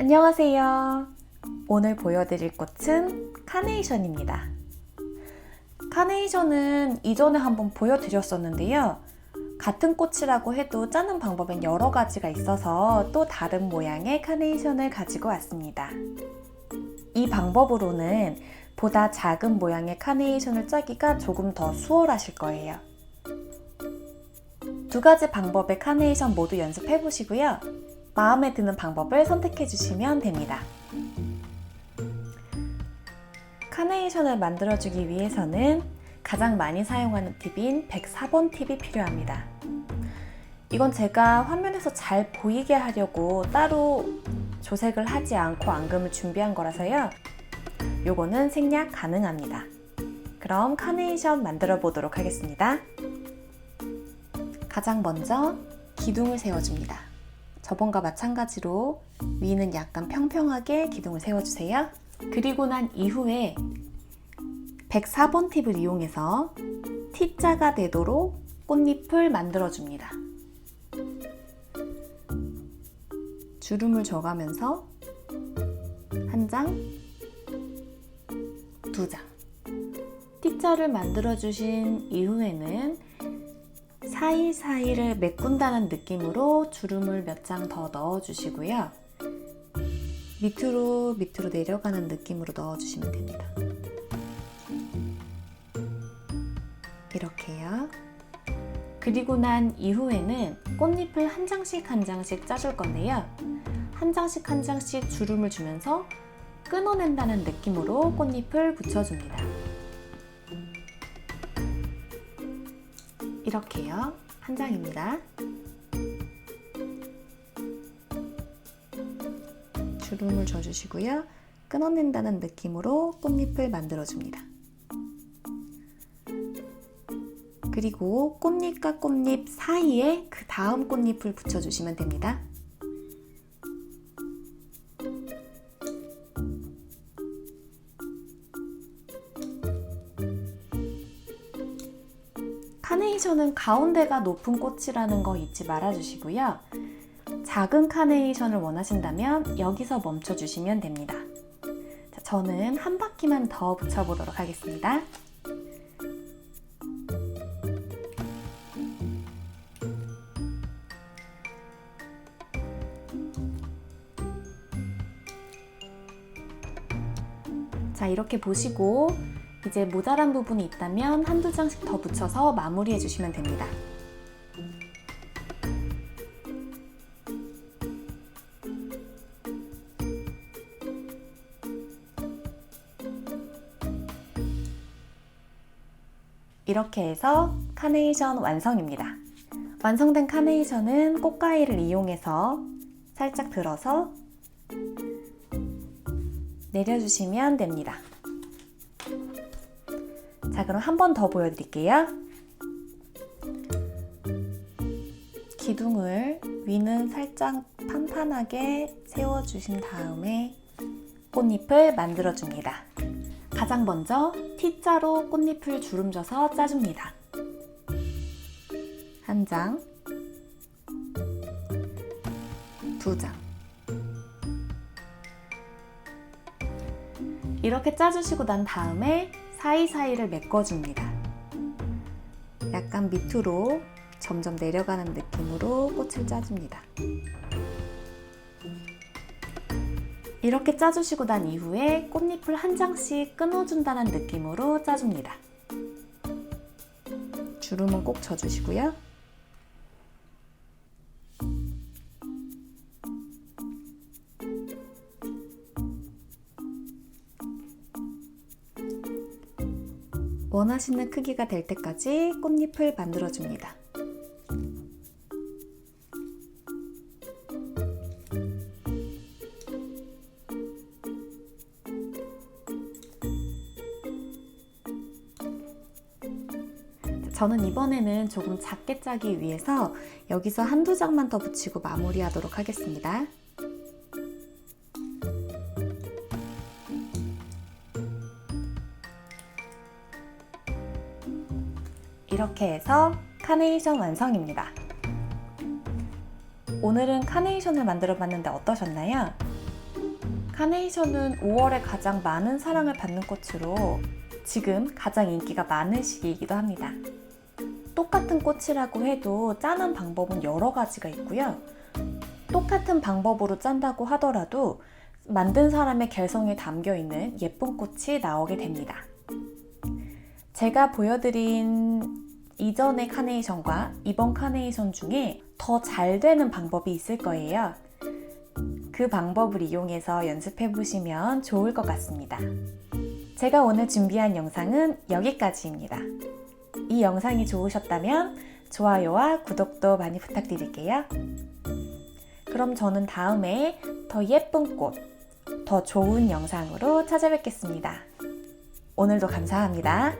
안녕하세요. 오늘 보여드릴 꽃은 카네이션입니다. 카네이션은 이전에 한번 보여드렸었는데요. 같은 꽃이라고 해도 짜는 방법엔 여러 가지가 있어서 또 다른 모양의 카네이션을 가지고 왔습니다. 이 방법으로는 보다 작은 모양의 카네이션을 짜기가 조금 더 수월하실 거예요. 두 가지 방법의 카네이션 모두 연습해 보시고요. 마음에 드는 방법을 선택해 주시면 됩니다. 카네이션을 만들어주기 위해서는 가장 많이 사용하는 팁인 104번 팁이 필요합니다. 이건 제가 화면에서 잘 보이게 하려고 따로 조색을 하지 않고 앙금을 준비한 거라서요. 요거는 생략 가능합니다. 그럼 카네이션 만들어 보도록 하겠습니다. 가장 먼저 기둥을 세워줍니다. 저번과 마찬가지로 위는 약간 평평하게 기둥을 세워주세요. 그리고 난 이후에 104번 팁을 이용해서 T자가 되도록 꽃잎을 만들어줍니다. 주름을 줘가면서 한 장, 두 장. T자를 만들어주신 이후에는 사이사이를 메꾼다는 느낌으로 주름을 몇 장 더 넣어주시고요. 밑으로 밑으로 내려가는 느낌으로 넣어주시면 됩니다. 이렇게요. 그리고 난 이후에는 꽃잎을 한 장씩 한 장씩 짜줄 건데요. 한 장씩 한 장씩 주름을 주면서 끊어낸다는 느낌으로 꽃잎을 붙여줍니다. 이렇게요. 한 장입니다. 주름을 줘주시고요. 끊어낸다는 느낌으로 꽃잎을 만들어줍니다. 그리고 꽃잎과 꽃잎 사이에 그 다음 꽃잎을 붙여주시면 됩니다. 카네이션은 가운데가 높은 꽃이라는 거 잊지 말아주시고요. 작은 카네이션을 원하신다면 여기서 멈춰주시면 됩니다. 자, 저는 한 바퀴만 더 붙여보도록 하겠습니다. 자, 이렇게 보시고 이제 모자란 부분이 있다면 한두 장씩 더 붙여서 마무리해 주시면 됩니다. 이렇게 해서 카네이션 완성입니다. 완성된 카네이션은 꽃가위를 이용해서 살짝 들어서 내려주시면 됩니다. 자, 그럼 한 번 더 보여드릴게요. 기둥을 위는 살짝 판판하게 세워주신 다음에 꽃잎을 만들어줍니다. 가장 먼저 T자로 꽃잎을 주름져서 짜줍니다. 한 장, 두 장. 이렇게 짜주시고 난 다음에 사이사이를 메꿔줍니다. 약간 밑으로 점점 내려가는 느낌으로 꽃을 짜줍니다. 이렇게 짜주시고 난 이후에 꽃잎을 한 장씩 끊어준다는 느낌으로 짜줍니다. 주름은 꼭 져주시고요. 원하시는 크기가 될 때까지 꽃잎을 만들어줍니다. 저는 이번에는 조금 작게 짜기 위해서 여기서 한두 장만 더 붙이고 마무리하도록 하겠습니다. 이렇게 해서 카네이션 완성입니다. 오늘은 카네이션을 만들어 봤는데 어떠셨나요? 카네이션은 5월에 가장 많은 사랑을 받는 꽃으로 지금 가장 인기가 많은 시기이기도 합니다. 똑같은 꽃이라고 해도 짜는 방법은 여러 가지가 있고요. 똑같은 방법으로 짠다고 하더라도 만든 사람의 개성이 담겨 있는 예쁜 꽃이 나오게 됩니다. 제가 보여드린 이전의 카네이션과 이번 카네이션 중에 더 잘 되는 방법이 있을 거예요. 그 방법을 이용해서 연습해 보시면 좋을 것 같습니다. 제가 오늘 준비한 영상은 여기까지입니다. 이 영상이 좋으셨다면 좋아요와 구독도 많이 부탁드릴게요. 그럼 저는 다음에 더 예쁜 꽃, 더 좋은 영상으로 찾아뵙겠습니다. 오늘도 감사합니다.